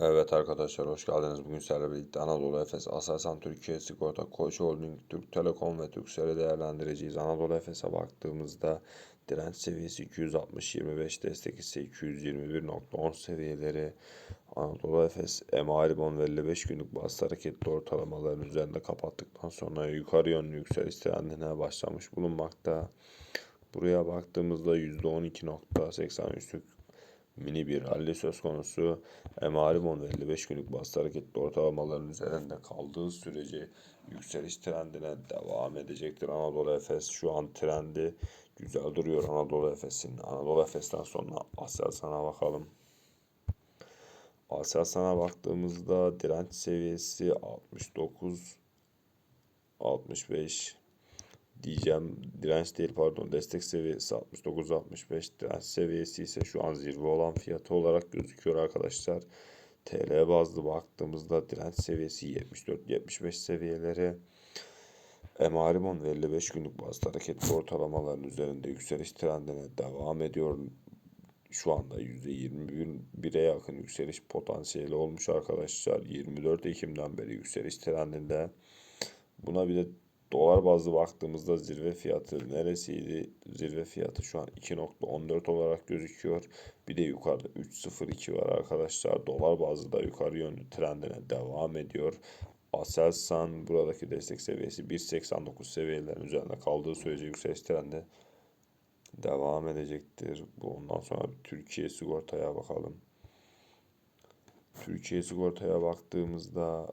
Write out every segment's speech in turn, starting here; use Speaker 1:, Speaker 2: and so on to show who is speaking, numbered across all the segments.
Speaker 1: Evet arkadaşlar hoş geldiniz. Bugün sizlerle birlikte Anadolu Efes, Aselsan Türkiye Sigorta, Koç Holding, Türk Telekom ve Turkcell'i değerlendireceğiz. Anadolu Efes'e baktığımızda direnç seviyesi 260-25 destek ise 221.10 seviyeleri. Anadolu Efes, Emaribon ve 55 günlük bas hareketli ortalamaların üzerinde kapattıktan sonra yukarı yönlü yükseliş trendine başlamış bulunmakta. Buraya baktığımızda %12.83'lük mini bir rally söz konusu. Emaribon ve 55 günlük bastı hareketli ortalamaların üzerinde kaldığı sürece yükseliş trendine devam edecektir. Anadolu Efes şu an trendi güzel duruyor Anadolu Efes'in. Anadolu Efes'ten sonra Aselsan'a bakalım. Aselsan'a baktığımızda direnç seviyesi 69 65 diyeceğim. Direnç değil pardon. Destek seviyesi 69-65. Direnç seviyesi ise şu an zirve olan fiyatı olarak gözüküyor arkadaşlar. TL bazlı baktığımızda direnç seviyesi 74-75 seviyeleri. Emarimon ve 55 günlük bazlı hareketli ortalamaların üzerinde yükseliş trendine devam ediyor. Şu anda %21'e yakın yükseliş potansiyeli olmuş arkadaşlar. 24 Ekim'den beri yükseliş trendinde. Buna bir de Dolar bazlı baktığımızda zirve fiyatı neresiydi? Zirve fiyatı şu an 2.14 olarak gözüküyor. Bir de yukarıda 3.02 var arkadaşlar. Dolar bazlı da yukarı yönlü trendine devam ediyor. Aselsan buradaki destek seviyesi 1.89 seviyelerin üzerinde kaldığı sürece yükseliş trendi devam edecektir. Bu ondan sonra Türkiye sigortaya bakalım. Türkiye sigortaya baktığımızda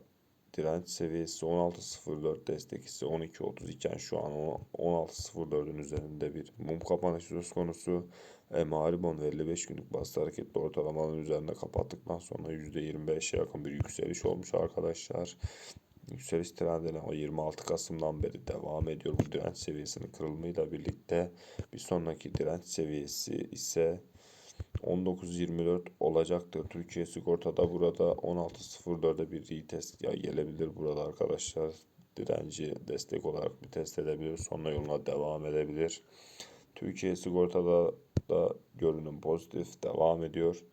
Speaker 1: direnç seviyesi 16.04 destek ise 12.30 iken şu an 16.04'ün üzerinde bir mum kapanışı söz konusu. E, Maribon ve 55 günlük bastı hareketli ortalamaların üzerinde kapattıktan sonra %25'e yakın bir yükseliş olmuş arkadaşlar. Yükseliş trendine o 26 Kasım'dan beri devam ediyor. Bu direnç seviyesinin kırılmayla birlikte bir sonraki direnç seviyesi ise 19.24 olacaktır. Türkiye Sigorta'da burada 16.04'de bir retest ya gelebilir burada arkadaşlar. Direnci destek olarak bir test edebilir. Sonra yoluna devam edebilir. Türkiye Sigorta'da da görünüm pozitif devam ediyor.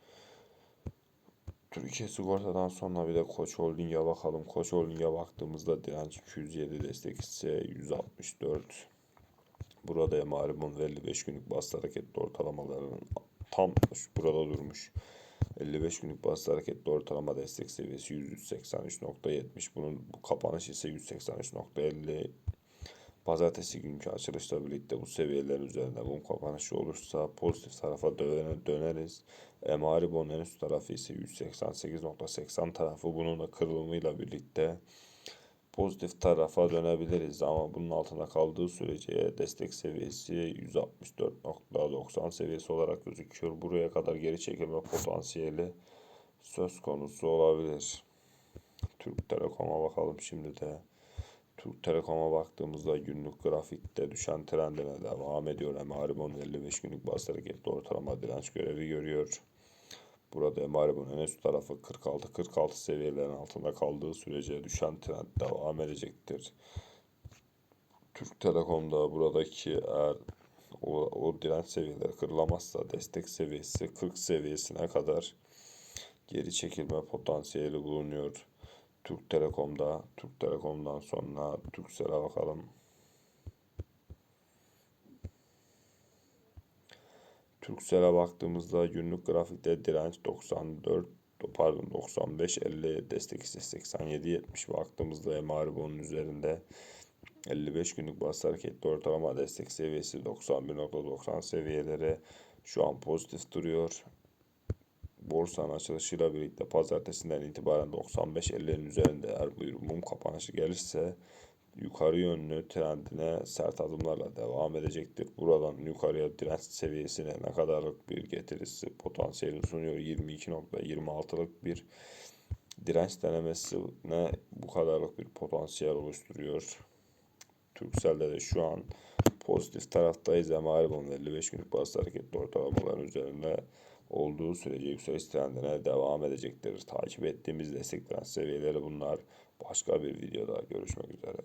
Speaker 1: Türkiye Sigorta'dan sonra bir de Koç Holding'e bakalım. Koç Holding'e baktığımızda direnç 207 destek ise 164. Burada ve 55 günlük bastı hareketli ortalamalarının tam burada durmuş. 55 günlük bastı hareketli ortalama destek seviyesi 183.70. Bunun bu kapanış ise 183.50. Pazartesi günkü açılışla birlikte bu seviyelerin üzerinde bu kapanışı olursa pozitif tarafa döneriz. Emaribon en üst tarafı ise 188.80 tarafı bunun da kırılımıyla birlikte pozitif tarafa dönebiliriz ama bunun altında kaldığı sürece destek seviyesi 164.90 seviyesi olarak gözüküyor. Buraya kadar geri çekilme potansiyeli söz konusu olabilir. Türk Telekom'a bakalım şimdi de. Türk Telekom'a baktığımızda günlük grafikte düşen trendine devam ediyor. Emaribon 55 günlük bas hareketli ortalama direnç görevi görüyor. Burada Maribon en üst tarafı 46-46 seviyelerin altında kaldığı sürece düşen trend devam edecektir. Türk Telekom'da buradaki eğer o, o direnç seviyeleri kırılamazsa destek seviyesi 40 seviyesine kadar geri çekilme potansiyeli bulunuyor. Türk Telekom'da, Türk Telekom'dan sonra Turkcell'e bakalım. Turkcell'e baktığımızda günlük grafikte direnç 94 pardon 95 50 destek ise 87 70 baktığımızda Emaribon'un üzerinde 55 günlük bas hareketli ortalama destek seviyesi 91.90 seviyeleri şu an pozitif duruyor. Borsanın açılışıyla birlikte pazartesinden itibaren 95.50'nin üzerinde eğer bir mum kapanışı gelirse yukarı yönlü trendine sert adımlarla devam edecektir. Buradan yukarıya direnç seviyesine ne kadarlık bir getirisi potansiyeli sunuyor. 22.26'lık bir direnç denemesine bu kadarlık bir potansiyel oluşturuyor. Turkcell'de de şu an pozitif taraftayız ama Aribon 55 günlük bazı hareketli ortalamaların üzerinde olduğu sürece yükseliş trendine devam edecektir. Takip ettiğimiz destek seviyeleri bunlar. Başka bir videoda görüşmek üzere.